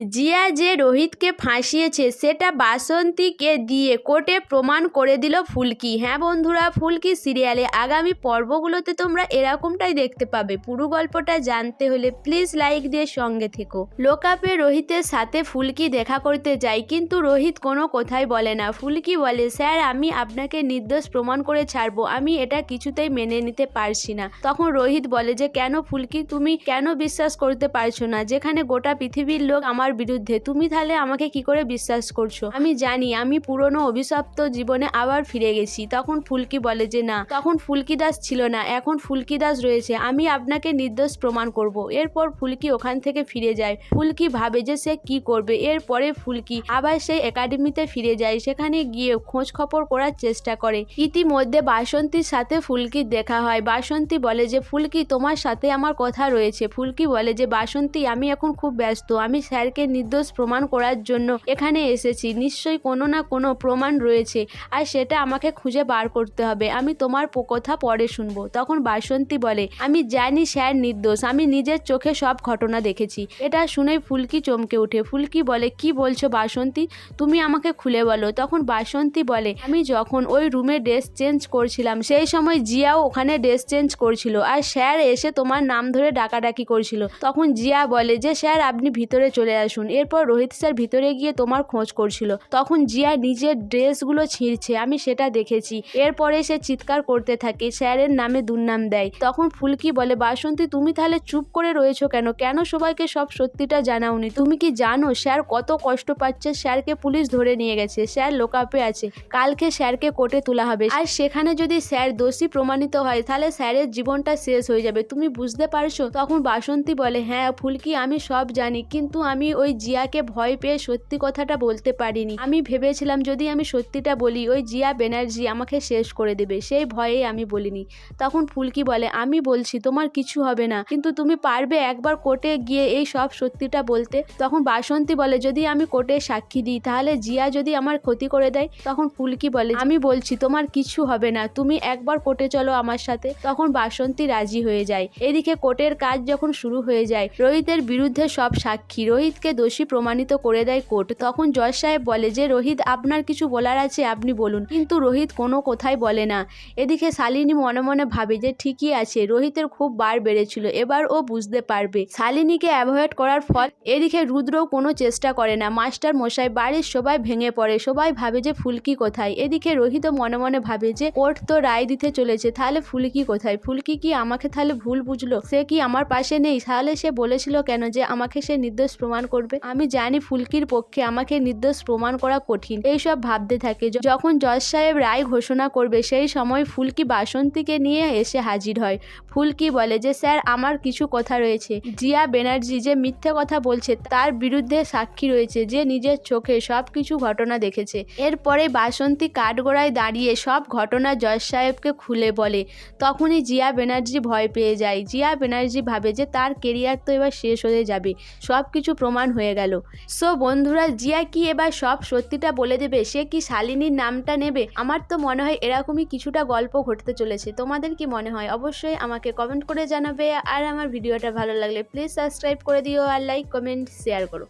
জিয়া যে রোহিতকে ফাঁসিয়েছে, সেটা বাসন্তীকে দিয়ে কোর্টে প্রমাণ করে দিল ফুলকি। হ্যাঁ বন্ধুরা, ফুলকি সিরিয়ালে আগামী পর্বগুলোতে তোমরা এরকমটাই দেখতে পাবে। পুরো গল্পটা জানতে হলে প্লিজ লাইক দিয়ে সঙ্গে থেকো। লোকাপে রোহিতের সাথে ফুলকি দেখা করতে যায়, কিন্তু রোহিত কোনো কথাই বলে না। ফুলকি বলে, স্যার, আমি আপনাকে নির্দোষ প্রমাণ করে ছাড়বো। আমি এটা কিছুতেই মেনে নিতে পারছি না। তখন রোহিত বলে যে, কেন ফুলকি, তুমি কেন বিশ্বাস করতে পারছ না? যেখানে গোটা পৃথিবীর লোক আমার বিরুদ্ধে, তুমি তাহলে আমাকে কি করে বিশ্বাস করছ? আমি জানি, আমি পুরনো অভিশপ্ত জীবনে আবার ফিরে গেছি। তখন ফুলকি বলে যে, না। তখন ফুলকি দাস ছিল না, এখন ফুলকি দাস রয়েছে। আমি আপনাকে নির্দোষ প্রমাণ করব। এরপর ফুলকি ওখান থেকে ফিরে যায়। ফুলকি ভাবে যে সে কি করবে। এরপরে ফুলকি আবার সেই একাডেমিতে ফিরে যায়। সেখানে গিয়ে খোঁজ খবর করার চেষ্টা করে। ইতিমধ্যে বাসন্তীর সাথে ফুলকির দেখা হয়। বাসন্তী বলে যে, ফুলকি, তোমার সাথে আমার কথা রয়েছে। ফুলকি বলে যে, বাসন্তী, আমি এখন খুব ব্যস্ত। আমি স্যারকে নির্দোষ প্রমাণ করার জন্য এখানে এসেছি। নিশ্চয়ই কোনো না কোনো প্রমাণ রয়েছে আর সেটা আমাকে খুঁজে বার করতে হবে। আমি তোমার কথা পরে শুনব। তখন বাসন্তী বলে, আমি জানি স্যার নির্দোষ। আমি নিজের চোখে সব ঘটনা দেখেছি। এটা শুনেই ফুলকি চমকে ওঠে। ফুলকি বলে, কি বলছো বাসন্তী? তুমি আমাকে খুলে বলো। তখন বাসন্তী বলে, আমি যখন ওই রুমে ড্রেস চেঞ্জ করছিলাম, সেই সময় জিয়াও ওখানে ড্রেস চেঞ্জ করছিল আর স্যার এসে তোমার নাম ধরে ডাকাডাকি করছিল। তখন জিয়া বলে, যে স্যার আপনি ভিতরে চলে আসুন এরপর রোহিত স্যার ভিতরে গিয়ে তোমার খোঁজ করছিল। তখন জিয়া নিজের ড্রেসগুলো ছিঁড়ছে, আমি সেটা দেখেছি। এরপরে সে চিৎকার করতে থাকে, স্যারের নামে দুর্নাম দেয়। তখন ফুলকি বলে, বাসন্তী, তুমি তাহলে চুপ করে রয়েছো কেন? কেন সবাইকে সব সত্যিটা জানাওনি? তুমি কি জানো, স্যার কত কষ্ট পাচ্ছে? স্যারকে পুলিশ ধরে নিয়ে গেছে, স্যার লোকাপে আছে। কালকে স্যারকে কোর্টে তোলা হবে। আর সেখানে যদি স্যার দোষী প্রমাণিত হয়, তাহলে স্যারের জীবনটা শেষ হয়ে যাবে। তুমি বুঝতে পারছ? তখন বাসন্তী বলে হ্যাঁ ফুলকি, আমি সব জানি, কিন্তু আমি ওই জিয়াকে ভয় পেয়ে সত্যি কথাটা বলতে পারিনি। আমি ভেবেছিলাম, যদি আমি সত্যিটা বলি, ওই জিয়া ব্যানার্জি আমাকে শেষ করে দেবে। সেই ভয়েই আমি বলিনি। তখন ফুলকি বলে, আমি বলছি, তোমার কিছু হবে না। কিন্তু তুমি পারবে একবার কোর্টে গিয়ে এই সব সত্যিটা বলতে? তখন বাসন্তী বলে, যদি আমি কোর্টে সাক্ষী দিই, তাহলে জিয়া যদি আমার ক্ষতি করে দেয়? তখন ফুলকি বলে, আমি বলছি, তোমার কিছু হবে না। তুমি একবার কোর্টে চলো আমার সাথে। তখন বাসন্তী রাজি হয়ে যায়। এদিকে কোর্টের কাজ যখন শুরু হয়ে যায়, রোহিতের বিরুদ্ধে সব সাক্ষী। রোহিতকে দোষী প্রমাণিত করে দেয় কোর্ট। তখন জজ সাহেব বলে যে, রোহিত, আপনার কিছু বলার আছে, আপনি বলুন। কিন্তু রোহিত কোনো কথাই বলে না। এদিকে শালিনী মনে মনে ভাবে যে, ঠিকই আছে, রোহিতের খুব বার বেড়েছিল, এবার ও বুঝতে পারবে। শালিনীকে অ্যাভয়েড করার ফল এদিকে রুদ্রও কোনো চেষ্টা করে না। মাস্টার মশাই বাড়ির সবাই ভেঙে পড়ে, সবাই ভাবে যে, ফুলকি কোথায়? এদিকে রোহিতও মনে মনে ভাবে যে, কোর্ট তো রায় দিতে চলেছে, তাহলে ফুলকি কোথায়? ফুলকি কি আমাকে তাহলে ভুল বুঝলো? সে কি আমার পাশে নেই? তাহলে সে বলেছিল কেন যে, আমাকে সে নির্দোষ প্রমাণ করবে। আমি জানি ফুলকির পক্ষে আমাকে নির্দোষ প্রমাণ করা কঠিন। এইসব ভাবতে থাকে। যখন জজ সাহেব রায় ঘোষণা করবে, সেই সময় ফুলকি বাসন্তীকে নিয়ে এসে হাজির হয়। ফুলকি বলে যে, স্যার, আমার কিছু কথা রয়েছে। জিয়া ব্যানার্জি যে মিথ্যে কথা বলছে, তার বিরুদ্ধে সাক্ষী রয়েছে। যে নিজের চোখে সব কিছু ঘটনা দেখেছে। এরপরে বাসন্তী কাঠগোড়ায় দাঁড়িয়ে সব ঘটনা জজ সাহেবকে খুলে বলে। তখনই জিয়া ব্যানার্জি ভয় পেয়ে যায়। জিয়া ব্যানার্জি ভাবে যে, তার কেরিয়ার তো এবার শেষ হয়ে যাবে। সব কিছু প্রমাণ হয়ে গেল। সো বন্ধুরা, জিয়া কি এবার সব সত্যিটা বলে দেবে? সে কি শালিনীর নামটা নেবে? আমার তো মনে হয় এরকমই কিছুটা গল্প ঘটতে চলেছে। তোমাদের কি মনে হয়? অবশ্যই আমাকে কমেন্ট করে জানাবে। আর আমার ভিডিওটা ভালো লাগলে প্লিজ সাবস্ক্রাইব করে দিও আর লাইক কমেন্ট শেয়ার করো।